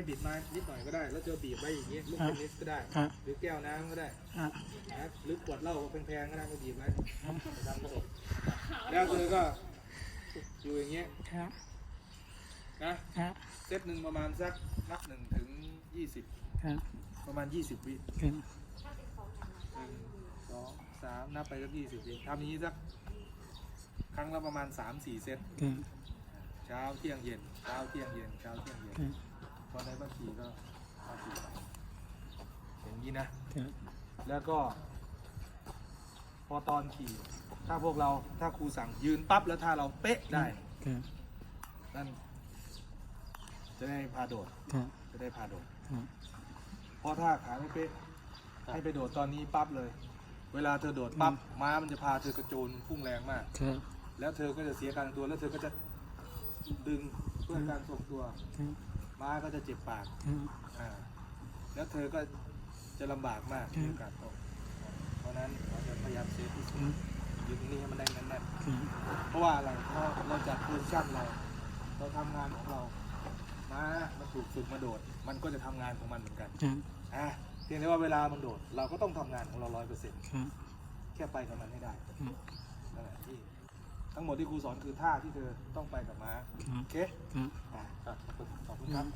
ให้บิดมานิดหน่อยก็ได้ แล้วจะบีบไว้อย่างนี้ลูกครัเทบนนิสก็ได้ ครับหรือแก้วน้ำก็ได้ครับนะหรือขวดเหล้าแพงๆก็ได้ก็บีบไว้ดันกระดกแล้วเธอก็อยู่อย่างเงี้ยครับนะครับเซตหนึ่งประมาณสักนับหนึ่งถึงยี่สิบครับประมาณยี่สิบวิครับหนึ่งสองสามนับไปสักยี่สิบวิทำอย่างนี้สักครั้งละประมาณสามสี่เซตครับเช้าเที่ยงเย็นเช้าเที่ยงเย็นเช้าเที่ยงเย็น ครับ ตอนในบัญชีก็มาขี่ไปอย่างนี้นะครับแล้วก็ พอตอนขี่ ถ้าพวกเราถ้าครูสั่งยืนปั๊บแล้วถ้าเราเป๊ะได้ ครับนั่น จะได้พาโดด ครับ จะได้พาโดด ครับ เพราะถ้าขาไม่เป๊ะ ให้ไปโดดตอนนี้ปั๊บเลย เวลาเธอโดดปั๊บม้ามันจะพาเธอกระโจนพุ่งแรงมาก ครับ แล้วเธอก็จะเสียการทรงตัวแล้วเธอก็จะดึงเพื่อการทรงตัว ครับ ม้าก็จะเจ็บปากครับอ่าแล้วเธอก็จะลำบากมากอืในมโอกาสตกเพราะฉะนั้นเราจะพยายามเซฟที่สุดครับยืนตรงนี้ให้มันได้แน่นครับๆเพราะว่าอะไรเพราะเราจัดโพซิชั่นเราเราทำงานของเรา ม้ามันถูกฝึกมาโดด มันก็จะทำงานของมันเหมือนกันครับอะเพียงแต่ว่าเวลามันโดด เราก็ต้องทำงานของเราร้อยเปอร์เซ็นต์ครับแค่ไปกับมันให้ได้ครับนั่นแหละที่ ทั้งหมดที่ครูสอนคือท่าที่เธอต้องไปกับม้าครับโอเคครับอะขอบคุณขอบคุณครับ